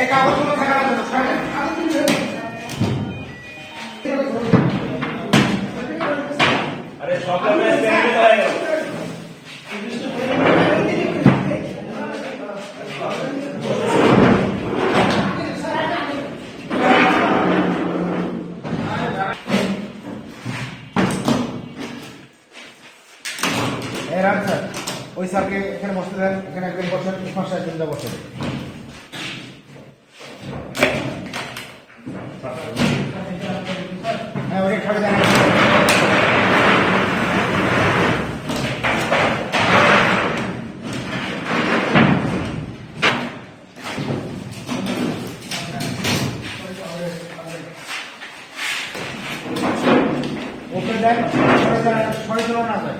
এই কাগজগুলো থাকার জন্য আরে হয়ে ওই স্যারকে এখানে বসতে দেন এখানে একজন বসেন ইসমার সাহেব বসেন। হ্যাঁ ওই খাবে দেন ওকে দেন সরে যান, সরে চলো না যায়